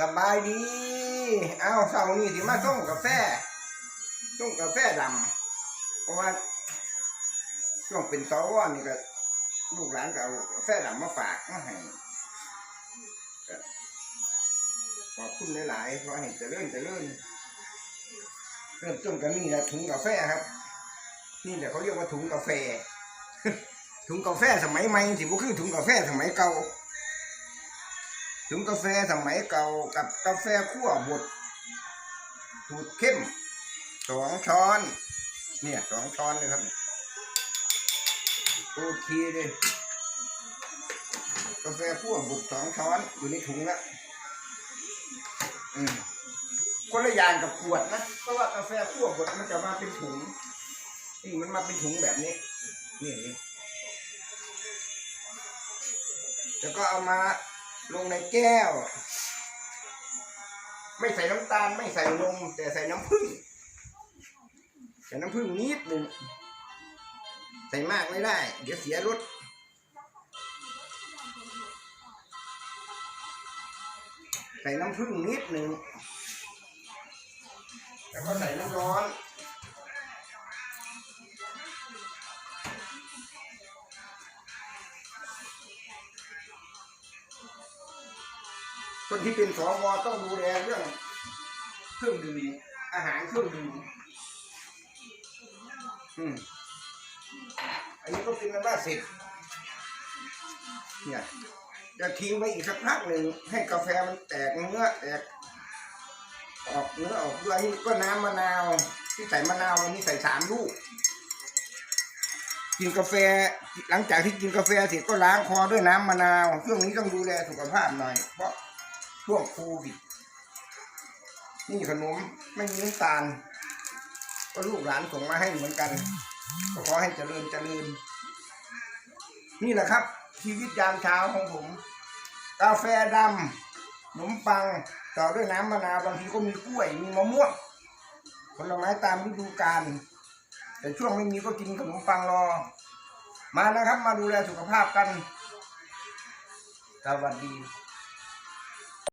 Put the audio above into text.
สบายดี เอาเสาร์นี้สิมาส่งกาแฟส่งกาแฟดำเพราะว่าช่วงเป็นสวนี่ก็ลูกหลานก็เอากาแฟดำมาฝากมาให้ก็ขอบคุณหลายๆขอให้เจริญเจริญเริ่มต้นกันนี่แหละถุงกาแฟครับ นี่แหละเขาเรียกว่าถุงกาแฟ ถุงกาแฟสมัยใหม่สิบ่คือถุงกาแฟสมัยเก่า ถุงกาแฟสมัยเก่ากับกาแฟคั่วบดสูตรเข้มสองช้อน เนี่ยสองช้อนเลยครับ โอเคเลยกาแฟคั่วบดสองช้อนอยู่ในถุงละอืมคนละอย่างกับขวดนะเพราะว่ากาแฟคั่วบดมันจะมาเป็นถุงนี่มันมาเป็นถุงแบบนี้นี่นี่แล้วก็เอามา ลงในแก้ว ไม่ใส่น้ำตาลไม่ใส่นมแต่ใส่น้ำผึ้งใส่น้ำผึ้งนิดหนึ่งใส่มากไม่ได้ เดี๋ยวเสียรสใส่น้ำผึ้งนิดหนึ่งแล้วก็ใส่น้ำร้อน คนที่เป็นสวต้องดูแลเรื่องเครื่องดื่มอาหารเครื่องดื่มอืมอันนี้ก็เป็นกันว่าเสร็จเนี่ยจะทิ้งไว้อีกสักพักหนึ่งให้กาแฟมันแตกเนื้อแตกออกเนื้อออกด้วยนี่ก็น้ำมะนาว ที่ใส่มะนาววันนี้ใส่สามลูก กินกาแฟหลังจากที่กินกาแฟเสร็จก็ล้างคอด้วยน้ำมะนาวช่วงนี้ต้องดูแลสุขภาพหน่อยเพราะ ช่วงโควิดนี่ขนมไม่มีน้ำตาล ก็ลูกหลานส่งมาให้เหมือนกันก็ขอให้เจริญเจริญ นี่แหละครับ ชีวิตยามเช้าของผม กาแฟดำขนมปัง ต่อด้วยน้ำมะนาวบางทีก็มีกล้วยมีมะม่วงผลไม้ตามฤดูกาลแต่ช่วงไม่มีก็กินขนมปังรอ มานะครับ มาดูแลสุขภาพกันสวัสดี